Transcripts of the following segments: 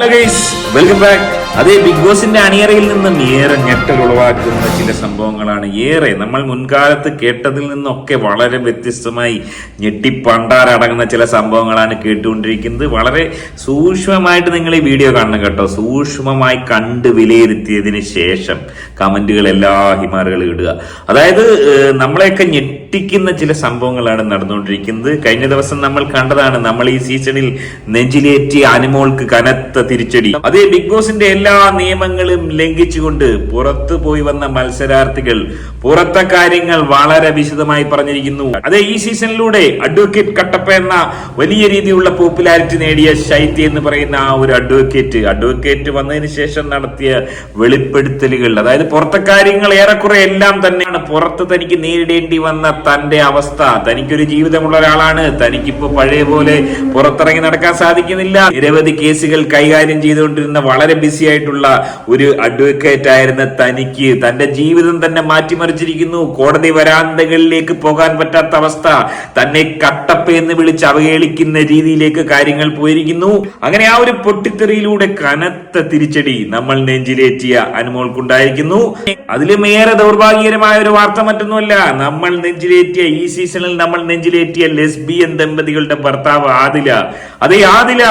Hello welcome back അതേ big ബോസിന്റെ അണിയറയിൽ നിന്നും ഏറെ ഞെട്ടൽ ഉളവാക്കുന്ന ചില സംഭവങ്ങളാണ്. ഏറെ നമ്മൾ മുൻകാലത്ത് കേട്ടതിൽ നിന്നൊക്കെ വളരെ വ്യത്യസ്തമായി ഞെട്ടിപ്പണ്ടാരടങ്ങുന്ന ചില സംഭവങ്ങളാണ് കേട്ടുകൊണ്ടിരിക്കുന്നത്. വളരെ സൂക്ഷ്മമായിട്ട് നിങ്ങൾ ഈ വീഡിയോ കാണണം കേട്ടോ. സൂക്ഷ്മമായി കണ്ട് വിലയിരുത്തിയതിന് ശേഷം കമന്റുകൾ എല്ലാ ഹിമാറുകളും ഇടുക. അതായത് നമ്മളെയൊക്കെ നമ്മളെയൊക്കെ ഞെട്ടിക്കുന്ന ചില സംഭവങ്ങളാണ് നടന്നുകൊണ്ടിരിക്കുന്നത്. കഴിഞ്ഞ ദിവസം നമ്മൾ കണ്ടതാണ് നമ്മൾ ഈ സീസണിൽ നെഞ്ചിലേറ്റി അനുമോൾക്ക് കനത്ത തിരിച്ചടി. അതേ ബിഗ് ബോസിന്റെ എല്ലാ നിയമങ്ങളും ലംഘിച്ചുകൊണ്ട് പുറത്തു പോയി വന്ന മത്സരാർത്ഥികൾ പുറത്തെ കാര്യങ്ങൾ വളരെ വിശദമായി പറഞ്ഞിരിക്കുന്നു. അതെ ഈ സീസണിലൂടെ അഡ്വക്കേറ്റ് കട്ടപ്പ എന്ന വലിയ രീതിയിലുള്ള പോപ്പുലാരിറ്റി നേടിയ ശൈത്യ എന്ന് പറയുന്ന ആ ഒരു അഡ്വക്കേറ്റ്. അഡ്വക്കേറ്റ് വന്നതിന് ശേഷം നടത്തിയ വെളിപ്പെടുത്തലുകൾ. അതായത് പുറത്തെ കാര്യങ്ങൾ ഏറെക്കുറെ എല്ലാം തന്നെയാണ്. പുറത്ത് തനിക്ക് നേരിടേണ്ടി വന്ന തന്റെ അവസ്ഥ. തനിക്കൊരു ജീവിതമുള്ള ഒരാളാണ്. തനിക്കിപ്പോ പഴയ പോലെ പുറത്തിറങ്ങി നടക്കാൻ സാധിക്കുന്നില്ല. നിരവധി കേസുകൾ കൈകാര്യം ചെയ്തുകൊണ്ടിരുന്ന വളരെ ബിസി ആയിട്ടുള്ള ഒരു അഡ്വക്കേറ്റ് ആയിരുന്ന തനിക്ക് തന്റെ ജീവിതം തന്നെ മാറ്റിമറിച്ചിരിക്കുന്നു. കോടതി വരാന്തകളിലേക്ക് പോകാൻ പറ്റാത്ത അവസ്ഥ. തന്നെ കട്ടപ്പ എന്ന് വിളിച്ച് അവഹേളിക്കുന്ന രീതിയിലേക്ക് കാര്യങ്ങൾ പോയിരിക്കുന്നു. അങ്ങനെ ആ ഒരു പൊട്ടിത്തെറിയിലൂടെ കനത്ത തിരിച്ചടി നമ്മൾ നെഞ്ചിലേറ്റിയ അനുമോൾക്കുണ്ടായിരിക്കുന്നു. അതിലും ഏറെ ദൗർഭാഗ്യകരമായ ഒരു വാർത്ത മറ്റൊന്നുമല്ല. നമ്മൾ നെഞ്ചിലേറ്റിയ ഈ സീസണിൽ നമ്മൾ നെഞ്ചിലേറ്റിയ ലെസ്ബിയൻ ദമ്പതികളുടെ ഭർത്താവ് ആദില. അതേ ആദില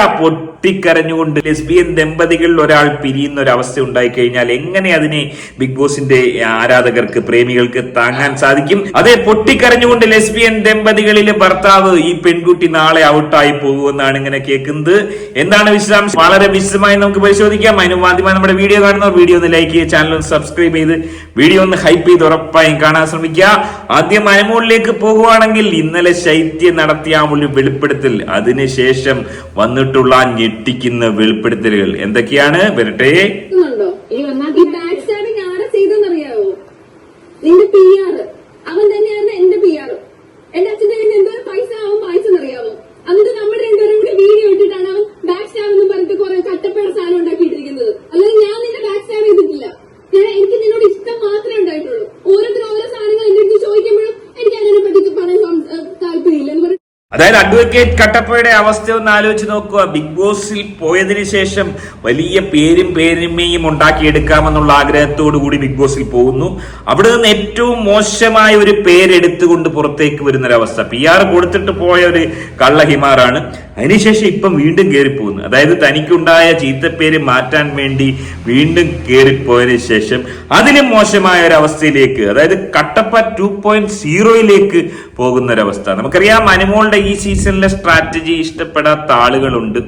പൊട്ടിക്കരഞ്ഞുകൊണ്ട് ലെസ്ബിയൻ ദമ്പതികളിൽ ഒരാൾ പിരിയുന്ന ഒരു അവസ്ഥ ഉണ്ടായി കഴിഞ്ഞാൽ എങ്ങനെ അതിനെ ബിഗ് ബോസിന്റെ ആരാധകർക്ക് പ്രേമികൾക്ക് താങ്ങാൻ സാധിക്കും? അതേ പൊട്ടിക്കരഞ്ഞുകൊണ്ട് ലെസ്ബിയൻ ദമ്പതികളിലെ ഭർത്താവ് ഈ പെൺകുട്ടി നാളെ ഔട്ടായി പോകുമെന്നാണ് ഇങ്ങനെ കേൾക്കുന്നത്. എന്താണ് വിശദാംശം? വളരെ വിശദമായി നമുക്ക് പരിശോധിക്കാം. അതിന് ആദ്യമായി നമ്മുടെ വീഡിയോ കാണുന്നവർ വീഡിയോ ഒന്ന് ലൈക്ക് ചെയ്യുക ചാനൽ ഒന്ന് സബ്സ്ക്രൈബ് ചെയ്ത് വീഡിയോ ഒന്ന് ഹൈപ്പ് ചെയ്ത് ഉറപ്പായും കാണാൻ ശ്രമിക്കുക. ആദ്യം അനുമോളിലേക്ക് പോകുവാണെങ്കിൽ ഇന്നലെ ശൈത്യം നടത്തിയ ആ ഒരു വെളിപ്പെടുത്തൽ അതിനുശേഷം വന്നിട്ടുള്ള ഞെട്ടിക്കുന്ന വെളിപ്പെടുത്തലുകൾ എന്തൊക്കെയാണ്? വരട്ടെ. ഈ ചെയ്തെന്നറിയാവോ നിന്റെ പി ആർ അവൻ തന്നെയായിരുന്നു എന്റെ പി ആർ എന്റെ അച്ഛന്റെ കയ്യിൽ നിന്ന് എന്തോ പൈസ അവൻ വായിച്ചെന്നറിയാവോ എന്നിട്ട് നമ്മുടെ രണ്ടുപേരും കൂടി വീഡിയോ ഇട്ടിട്ടാണ് അവൻ ബാക്ക് സ്റ്റാബ് എന്ന് പറഞ്ഞിട്ട് കുറെ കട്ടപ്പേട സാധനം ഉണ്ടാക്കിയിട്ടിരിക്കുന്നത് അല്ലാതെ ഞാൻ നിന്നെ ബാക്ക് സ്റ്റാബ് ചെയ്തിട്ടില്ല ഞാൻ എനിക്ക് നിന്നോട് ഇഷ്ടം മാത്രമേ ഉണ്ടായിട്ടുള്ളൂ ഓരോരുത്തർ ഓരോ സാധനങ്ങൾ എന്റെ അടുത്ത് ചോദിക്കുമ്പോഴും എനിക്ക് അതിനെ പറ്റി പറയാൻ സം- ഏഹ് താല്പര്യമില്ല എന്ന് പറഞ്ഞ് അതായത് അഡ്വക്കേറ്റ് കട്ടപ്പയുടെ അവസ്ഥ ഒന്ന് ആലോചിച്ച് നോക്കുക. ബിഗ് ബോസിൽ പോയതിനു ശേഷം വലിയ പേരും പേരുമയും ഉണ്ടാക്കിയെടുക്കാമെന്നുള്ള ആഗ്രഹത്തോടു കൂടി ബിഗ് ബോസിൽ പോകുന്നു. അവിടെ നിന്ന് ഏറ്റവും മോശമായ ഒരു പേരെടുത്തുകൊണ്ട് പുറത്തേക്ക് വരുന്നൊരവസ്ഥ. പി ആർ കൊടുത്തിട്ട് പോയ ഒരു കള്ളഹിമാറാണ് അതിനുശേഷം ഇപ്പം വീണ്ടും കയറിപ്പോകുന്നു അതായത് തനിക്കുണ്ടായ ചീത്തപ്പേര് മാറ്റാൻ വേണ്ടി വീണ്ടും കയറിപ്പോയതിനു ശേഷം അതിലും മോശമായ ഒരു അവസ്ഥയിലേക്ക് അതായത് കട്ടപ്പ ടു പോയിന്റ് സീറോയിലേക്ക് പോകുന്ന ഒരവസ്ഥ നമുക്കറിയാം അനുമോളുടെ ഈ സീസണിലെ സ്ട്രാറ്റജി ഇഷ്ടപ്പെടാത്ത ആളുകളുണ്ട്.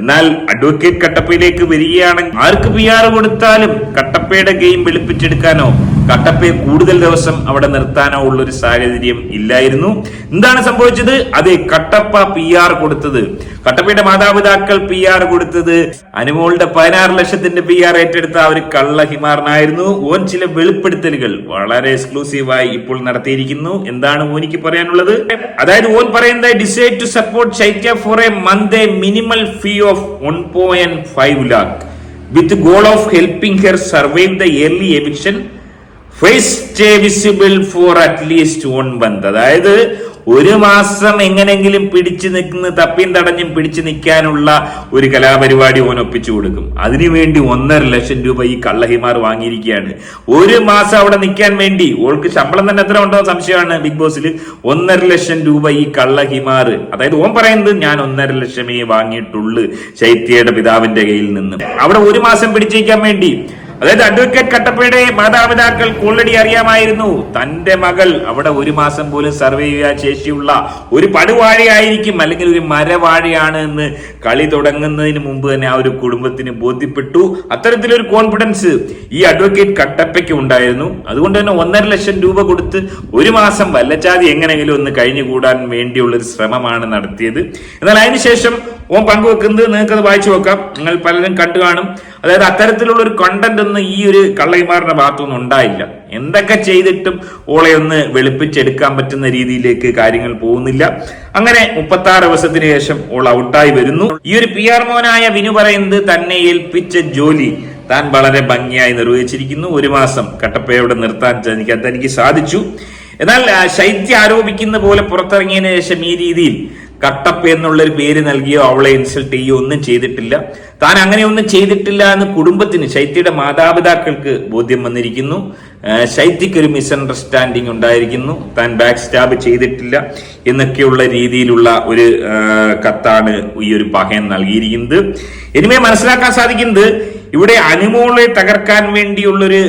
എന്നാൽ അഡ്വക്കേറ്റ് കട്ടപ്പയിലേക്ക് വരികയാണെങ്കിൽ ആർക്ക് പി ആർ കൊടുത്താലും കട്ടപ്പയുടെ ഗെയിം വെളുപ്പിച്ചെടുക്കാനോ കട്ടപ്പയെ കൂടുതൽ ദിവസം അവിടെ നിർത്താനോ ഉള്ള ഒരു സാഹചര്യം ഇല്ലായിരുന്നു. എന്താണ് സംഭവിച്ചത്? അതെ കട്ടപ്പ പി ആർ കൊടുത്തത്. കട്ടപ്പയുടെ മാതാപിതാക്കൾ പി ആർ കൊടുത്തത് അനുമോളുടെ പതിനാറ് ലക്ഷത്തിന്റെ പി ആർ ഏറ്റെടുത്ത ആ ഒരു കള്ള ഹിമാറിനായിരുന്നു ഓൻ ചില വെളിപ്പെടുത്തലുകൾ വളരെ എക്സ്ക്ലൂസീവായി ഇപ്പോൾ നടത്തിയിരിക്കുന്നു. എന്താണ് ഓനിക്ക് പറയാനുള്ളത്? അതായത് ഓൻ പറയുന്നത് decide to support Shaithya for a month a minimal fee of one point five lakh with goal of helping her survive the early eviction phase visible for at least one month അതായത് ഒരു മാസം എങ്ങനെങ്കിലും പിടിച്ചു നിൽക്കുന്ന തപ്പിയും തടഞ്ഞും പിടിച്ചു നിൽക്കാനുള്ള ഒരു കലാപരിപാടി ഓൻ ഒപ്പിച്ചു കൊടുക്കും. അതിനുവേണ്ടി ഒന്നര ലക്ഷം രൂപ ഈ കള്ളഹിമാർ വാങ്ങിയിരിക്കുകയാണ്. ഒരു മാസം അവിടെ നിൽക്കാൻ വേണ്ടി ഓൾക്ക് ശമ്പളം തന്നെ എത്ര ഉണ്ടോ സംശയമാണ് ബിഗ് ബോസിൽ ഒന്നര ലക്ഷം രൂപ ഈ കള്ളഹിമാർ അതായത് ഓൻ പറയുന്നത് ഞാൻ ഒന്നര ലക്ഷമേ വാങ്ങിയിട്ടുള്ളൂ ശൈത്യയുടെ പിതാവിന്റെ കയ്യിൽ നിന്ന്. അവിടെ ഒരു മാസം പിടിച്ചേക്കാൻ വേണ്ടി അതായത് അഡ്വക്കേറ്റ് കട്ടപ്പയുടെ മാതാപിതാക്കൾ ഓൾറെഡി അറിയാമായിരുന്നു. തന്റെ മകൾ അവിടെ ഒരു മാസം പോലും സർവേ ചെയ്യാൻ ശേഷിയുള്ള ഒരു പടുവാഴയായിരിക്കും അല്ലെങ്കിൽ ഒരു മരവാഴയാണ് എന്ന് കളി തുടങ്ങുന്നതിന് മുമ്പ് തന്നെ ആ ഒരു കുടുംബത്തിന് ബോധ്യപ്പെട്ടു. അത്തരത്തിലൊരു കോൺഫിഡൻസ് ഈ അഡ്വക്കേറ്റ് കട്ടപ്പയ്ക്ക് ഉണ്ടായിരുന്നു. അതുകൊണ്ട് തന്നെ ഒന്നര ലക്ഷം രൂപ കൊടുത്ത് ഒരു മാസം വല്ലച്ചാതി എങ്ങനെയെങ്കിലും ഒന്ന് കഴിഞ്ഞുകൂടാൻ വേണ്ടിയുള്ള ഒരു ശ്രമമാണ് നടത്തിയത്. എന്നാൽ അതിനുശേഷം ഓൻ പങ്കുവെക്കുന്നത് നിങ്ങൾക്ക് അത് വായിച്ചു നോക്കാം. നിങ്ങൾ പലരും കണ്ടു കാണും. അതായത് അത്തരത്തിലുള്ള ഒരു കണ്ടന്റ് ഒന്നും ഈ ഒരു കള്ളയിമാരുടെ ഭാഗത്തൊന്നും ഉണ്ടായില്ല. എന്തൊക്കെ ചെയ്തിട്ടും ഓളെ ഒന്ന് വെളുപ്പിച്ചെടുക്കാൻ പറ്റുന്ന രീതിയിലേക്ക് കാര്യങ്ങൾ പോകുന്നില്ല. അങ്ങനെ മുപ്പത്തി ആറ് ദിവസത്തിന് ശേഷം ഓൾ ഔട്ടായി വരുന്നു. ഈ ഒരു പി ആർ മോനായ വിനു പറയുന്നത് തന്നെ ഏൽപ്പിച്ച ജോലി താൻ വളരെ ഭംഗിയായി നിർവഹിച്ചിരിക്കുന്നു. ഒരു മാസം കട്ടപ്പയോടെ നിർത്താൻ തനിക്ക് സാധിച്ചു. എന്നാൽ ശൈത്യ ആരോപിക്കുന്ന പോലെ പുറത്തിറങ്ങിയതിനു ശേഷം ഈ രീതിയിൽ കട്ടപ്പ എന്നുള്ള ഒരു പേര് നൽകിയോ അവളെ ഇൻസൾട്ട് ചെയ്യുകയോ ഒന്നും ചെയ്തിട്ടില്ല. താൻ അങ്ങനെയൊന്നും ചെയ്തിട്ടില്ല എന്ന് കുടുംബത്തിന് ശൈത്യയുടെ മാതാപിതാക്കൾക്ക് ബോധ്യം വന്നിരിക്കുന്നു. ശൈത്യക്ക് ഒരു മിസ്അണ്ടർസ്റ്റാൻഡിങ് ഉണ്ടായിരിക്കുന്നു. താൻ ബാക്ക് സ്റ്റാബ് ചെയ്തിട്ടില്ല എന്നൊക്കെയുള്ള രീതിയിലുള്ള ഒരു കത്താണ് ഈ ഒരു പഹയൻ നൽകിയിരിക്കുന്നത്. ഇനിമേ മനസ്സിലാക്കാൻ സാധിക്കുന്നത് ഇവിടെ അനുമോളെ തകർക്കാൻ വേണ്ടിയുള്ളൊരു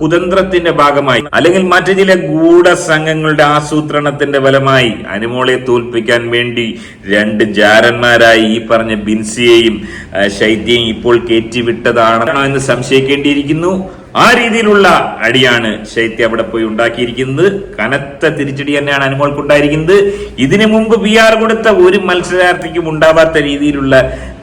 കുതന്ത്രത്തിന്റെ ഭാഗമായി അല്ലെങ്കിൽ മറ്റു ചില ഗൂഢസംഘങ്ങളുടെ ആസൂത്രണത്തിന്റെ ഫലമായി അനുമോളെ തോൽപ്പിക്കാൻ വേണ്ടി രണ്ട് ജാരന്മാരായി ഈ പറഞ്ഞ ബിൻസിയെയും ആ, ഇപ്പോൾ കയറ്റിവിട്ടതാണോ എന്ന് സംശയിക്കേണ്ടിയിരിക്കുന്നു. ആ രീതിയിലുള്ള അടിയാണ് ശൈത്യ അവിടെ പോയി ഉണ്ടാക്കിയിരിക്കുന്നത്. കനത്ത തിരിച്ചടി തന്നെയാണ് അനുമോൾക്ക് ഉണ്ടായിരിക്കുന്നത് ഇതിനു മുമ്പ് പി ആർ കൊടുത്ത ഒരു മത്സരാർത്ഥിക്കും ഉണ്ടാവാത്ത രീതിയിലുള്ള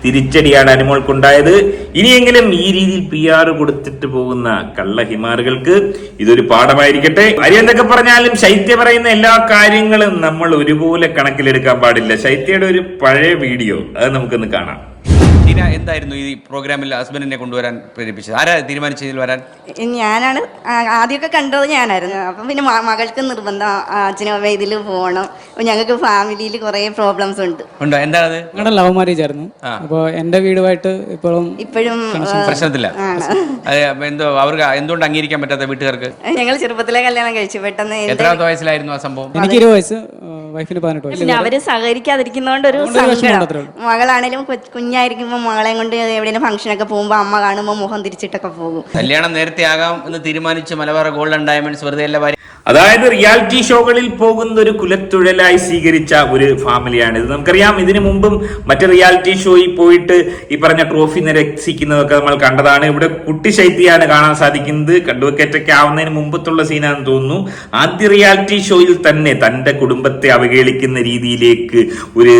തിരിച്ചടിയാണ് അനുമോൾക്കുണ്ടായത്. ഇനിയെങ്കിലും ഈ രീതിയിൽ പി ആർ കൊടുത്തിട്ട് പോകുന്ന കള്ളഹിമാറുകൾക്ക് ഇതൊരു പാഠമായിരിക്കട്ടെ. അരി എന്തൊക്കെ പറഞ്ഞാലും ശൈത്യ പറയുന്ന എല്ലാ കാര്യങ്ങളും നമ്മൾ ഒരുപോലെ കണക്കിലെടുക്കാൻ പാടില്ല. ശൈത്യയുടെ ഒരു പഴയ വീഡിയോ അത് നമുക്കൊന്ന് കാണാം. ടീന എന്തായിരുന്നു ഈ പ്രോഗ്രാമിൽ ഹസ്ബൻഡിനെ കൊണ്ടുവരാൻ പ്രേരിപ്പിച്ചത്? ആരാ തീരുമാനിച്ചതിൽ വരാൻ? ഞാനാണ് ആദ്യമൊക്കെ കണ്ടത് ഞാനായിരുന്നു. അപ്പം പിന്നെ മകൾക്ക് നിർബന്ധം അച്ഛനും ഇതിൽ പോകണം. ഞങ്ങൾക്ക് ഫാമിലിയിൽ കുറേ പ്രോബ്ലംസ് ഉണ്ട്. ഉണ്ടോ? എന്താണത്? ഞങ്ങളുടെ ലവ് മാരേജ് ആയിരുന്നു. അപ്പോൾ എന്റെ വീടുമായിട്ട് ഇപ്പോഴും ഇപ്പോഴും പ്രശ്നത്തില്ല. എന്തോ അവർക്ക് എന്തുകൊണ്ട് അംഗീകരിക്കാൻ പറ്റാത്ത വീട്ടുകാർക്ക്? ഞങ്ങൾ ചെറുപ്പത്തിലെ കല്യാണം കഴിച്ചു. പെട്ടെന്ന് എത്ര എത്രാമത്തെ വയസ്സിലായിരുന്നു ആ സംഭവം? എനിക്ക് ഇരുപത് വയസ്സ് വൈഫിന് പതിനെട്ട് വയസ്സ് പിന്നെ അവർ സഹകരിക്കാതിരിക്കുന്നതുകൊണ്ട് ഒരു സങ്കടം. മകളാണേലും കുഞ്ഞായിരിക്കുമ്പോൾ മകളെ കൊണ്ട് എവിടെയെങ്കിലും ഫംഗ്ഷനൊക്കെ പോകുമ്പോൾ അമ്മ കാണുമ്പോൾ മുഖം തിരിച്ചിട്ടൊക്കെ പോകും. കല്യാണം നേരത്തെ ആകാം എന്ന് തീരുമാനിച്ച് മലബാർ ഗോൾഡൻ ഡയമണ്ട്സ് വെറുതെ എല്ലാ അതായത് റിയാലിറ്റി ഷോകളിൽ പോകുന്ന ഒരു കുലത്തൊഴിലായി സ്വീകരിച്ച ഒരു ഫാമിലിയാണ് ഇത്. നമുക്കറിയാം ഇതിനു മുമ്പും മറ്റു റിയാലിറ്റി ഷോയിൽ പോയിട്ട് ഈ പറഞ്ഞ ട്രോഫി നിരസിക്കുന്നതൊക്കെ നമ്മൾ കണ്ടതാണ്. ഇവിടെ കുട്ടി ശൈത്യാണ് കാണാൻ സാധിക്കുന്നത്. അഡ്വക്കേറ്റ് ഒക്കെ ആവുന്നതിന് മുമ്പത്തുള്ള സീനാണെന്ന് തോന്നുന്നു. ആദ്യ റിയാലിറ്റി ഷോയിൽ തന്നെ തന്റെ കുടുംബത്തെ അവഹേളിക്കുന്ന രീതിയിലേക്ക് ഒരു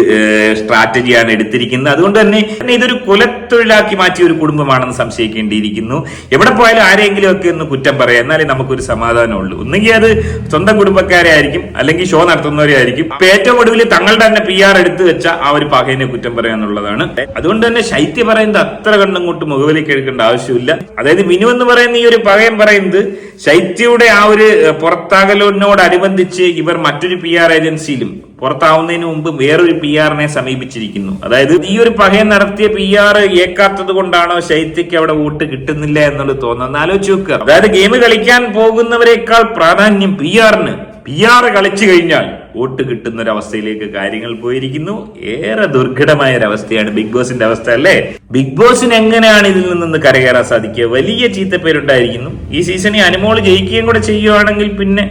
സ്ട്രാറ്റജിയാണ് എടുത്തിരിക്കുന്നത്. അതുകൊണ്ട് തന്നെ ഇതൊരു കുലത്തൊഴിലാക്കി മാറ്റിയ ഒരു കുടുംബമാണെന്ന് സംശയിക്കേണ്ടിയിരിക്കുന്നു. എവിടെ പോയാലും ആരെങ്കിലും ഒക്കെ ഒന്ന് കുറ്റം പറയാം. എന്നാലേ നമുക്കൊരു സമാധാനമുള്ളൂ. ഒന്നുകിൽ അത് സ്വന്തം കുടുംബക്കാരെ ആയിരിക്കും അല്ലെങ്കിൽ ഷോ നടത്തുന്നവരെ ആയിരിക്കും. അപ്പൊ ഏറ്റവും ഒടുവിൽ തങ്ങളുടെ തന്നെ പി ആർ എടുത്തു വെച്ച ആ ഒരു പകയനെ കുറ്റം പറയാന്നുള്ളതാണ് അതുകൊണ്ട് തന്നെ ശൈത്യ പറയുന്നത് അത്ര കൊണ്ട് മുഖവിലേക്ക് എടുക്കേണ്ട ആവശ്യമില്ല. അതായത് മിനു എന്ന് പറയുന്ന ഈ ഒരു പകയം പറയുന്നത് ശൈത്യയുടെ ആ ഒരു പുറത്താകലിനോടനുബന്ധിച്ച് ഇവർ മറ്റൊരു പി ആർ ഏജൻസിയിലും പുറത്താവുന്നതിന് മുമ്പ് വേറൊരു പി ആറിനെ സമീപിച്ചിരിക്കുന്നു. അതായത് ഈ ഒരു പഹയം നടത്തിയ പി ആർ ഏക്കാത്തത് കൊണ്ടാണോ ശൈത്യക്ക് അവിടെ വോട്ട് കിട്ടുന്നില്ല എന്നുള്ളത് തോന്നുന്നത്? ആലോചിച്ച് നോക്കുക. അതായത് ഗെയിം കളിക്കാൻ പോകുന്നവരെക്കാൾ പ്രാധാന്യം പി ആറിന് പി ആർ കളിച്ചു കഴിഞ്ഞാൽ വോട്ട് കിട്ടുന്ന ഒരു അവസ്ഥയിലേക്ക് കാര്യങ്ങൾ പോയിരിക്കുന്നു. ഏറെ ദുർഘടമായ ഒരു അവസ്ഥയാണ് ബിഗ് ബോസിന്റെ അവസ്ഥ അല്ലേ? ബിഗ് ബോസിന് എങ്ങനെയാണ് ഇതിൽ നിന്ന് കരകയറാൻ സാധിക്കുക? വലിയ ചീത്തപ്പേരുണ്ടായിരിക്കുന്നു. ഈ സീസണിൽ അനുമോൾ ജയിക്കുകയും കൂടെ ചെയ്യുകയാണെങ്കിൽ പിന്നെ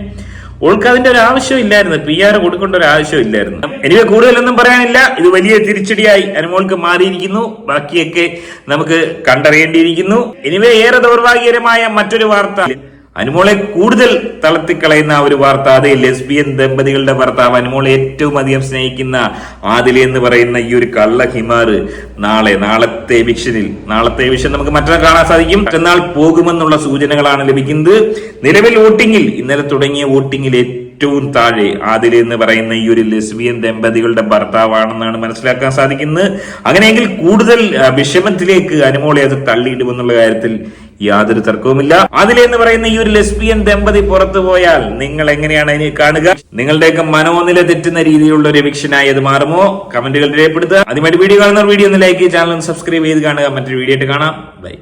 ഓൾക്ക് അതിന്റെ ഒരു ആവശ്യം ഇല്ലായിരുന്നു. പി ആർ കൊടുക്കേണ്ട ഒരു ആവശ്യം ഇല്ലായിരുന്നു. എനിക്ക് കൂടുതലൊന്നും പറയാനില്ല. ഇത് വലിയ തിരിച്ചടിയായി. അനുമോൾക്ക് മാറിയിരിക്കുന്നു. ബാക്കിയൊക്കെ നമുക്ക് കണ്ടറിയേണ്ടിയിരിക്കുന്നു. എനിവേ ഏറെ ദൗർഭാഗ്യകരമായ മറ്റൊരു വാർത്ത. അനുമോളെ കൂടുതൽ തളർത്തിക്കളയുന്ന ഒരു വാർത്ത അതെ ലെസ്ബിയൻ ദമ്പതികളുടെ ഭർത്താവ് അനുമോളെ ഏറ്റവും അധികം സ്നേഹിക്കുന്ന ആദില എന്ന് പറയുന്ന ഈ ഒരു കള്ള ഹിമാറ് നാളെ നാളത്തെ വിഷനിൽ നാളത്തെ വിഷൻ നമുക്ക് മറ്റന്നാൾ കാണാൻ സാധിക്കും. മറ്റന്നാൾ പോകുമെന്നുള്ള സൂചനകളാണ് ലഭിക്കുന്നത്. നിലവിൽ വോട്ടിങ്ങിൽ ഇന്നലെ തുടങ്ങിയ വോട്ടിങ്ങിൽ ഏറ്റവും താഴെ. ആദിൽ എന്ന് പറയുന്ന ഈ ഒരു ലെസ്ബിയൻ ദമ്പതികളുടെ ഭർത്താവാണെന്നാണ് മനസ്സിലാക്കാൻ സാധിക്കുന്നത്. അങ്ങനെയെങ്കിൽ കൂടുതൽ വിഷമത്തിലേക്ക് അനുമോളെ അത് തള്ളിയിടുമെന്നുള്ള കാര്യത്തിൽ യാതൊരു തർക്കവുമില്ല. അതിലെന്ന് പറയുന്ന ഈ ഒരു ലെസ്ബിയൻ ദമ്പതി പുറത്തു പോയാൽ നിങ്ങൾ എങ്ങനെയാണ് അതിനെ കാണുക? നിങ്ങളുടെയൊക്കെ മനോനില തെറ്റുന്ന രീതിയിലുള്ള ഒരു എവിക്ഷനായി അത് മാറുമോ? കമന്റുകൾ രേഖപ്പെടുത്തുക. അതുമായിട്ട് വീഡിയോ കാണുന്ന വീഡിയോ ഒന്ന് ലൈക്ക് ചാനൽ സബ്സ്ക്രൈബ് ചെയ്ത് കാണുക. മറ്റൊരു വീഡിയോ ആയിട്ട് കാണാം. ബൈ